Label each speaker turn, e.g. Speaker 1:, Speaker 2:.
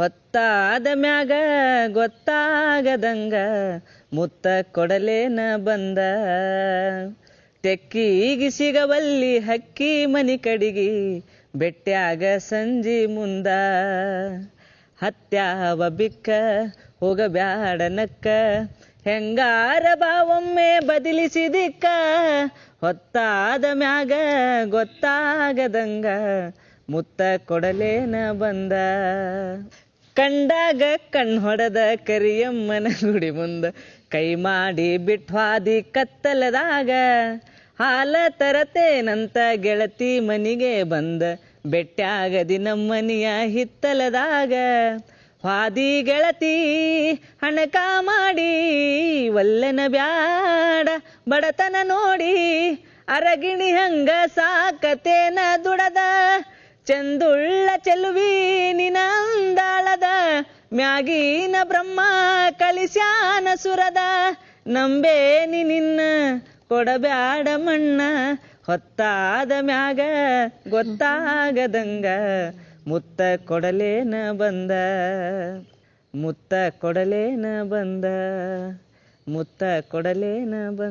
Speaker 1: ಹೊತ್ತಾದ ಮ್ಯಾಗ ಗೊತ್ತಾಗದಂಗ ಮುತ್ತ ಕೊಡಲೇನ ಬಂದ. ತೆಕ್ಕಿಗಿ ಸಿಗವಲ್ಲಿ ಹಕ್ಕಿ ಮನಿ ಕಡಿಗಿ ಬೆಟ್ಟ್ಯಾಗ ಸಂಜಿ ಮುಂದ. ಹತ್ಯಾವ ಬಿಕ್ಕ ಹೋಗಬ್ಯಾಡ ನಕ್ಕ. ಹೆಂಗಾರ ಬಾವೊಮ್ಮೆ ಬದಲಿಸಿದಿಕ್ಕ. ಹೊತ್ತಾದ ಮ್ಯಾಗ ಗೊತ್ತಾಗದಂಗ ಮುತ್ತ ಕೊಡಲೇನ ಬಂದ. ಕಂಡಾಗ ಕಣ್ ಹೊಡೆದ ಕರಿಯಮ್ಮನ ಗುಡಿ ಮುಂದ ಕೈ ಮಾಡಿ ಬಿಟ್ವಾದಿ ಕತ್ತಲದಾಗ ಹಾಲ ತರತೇನಂತ ಗೆಳತಿ ಮನಿಗೆ ಬಂದ ಬೆಟ್ಟ್ಯಾಗದಿ ನಮ್ಮನಿಯ ಹಿತ್ತಲದಾಗ ಹಾದಿ ಗೆಳತಿ ಹಣಕ ಮಾಡಿ ವಲ್ಲನ ಬ್ಯಾಡ ಬಡತನ ನೋಡಿ ಅರಗಿಣಿ ಹಂಗ ಸಾಕತೇನ ದುಡದ ಚಂದುಳ್ಳ ಚೆಲುವಿ ನಿನ ಮ್ಯಾಗಿನ ಬ್ರಹ್ಮ ಕಳಿಸ್ಯಾನ ಸುರದ. ನಂಬೇನಿ ನಿನ್ನ ಕೊಡಬ್ಯಾಡ ಮಣ್ಣ. ಹೊತ್ತಾದ ಮ್ಯಾಗ ಗೊತ್ತಾಗದಂಗ ಮುತ್ತ ಕೊಡಲೇನ ಬಂದ. ಮುತ್ತ ಕೊಡಲೇನ ಬಂದ. ಮುತ್ತ ಕೊಡಲೇನ ಬಂದ.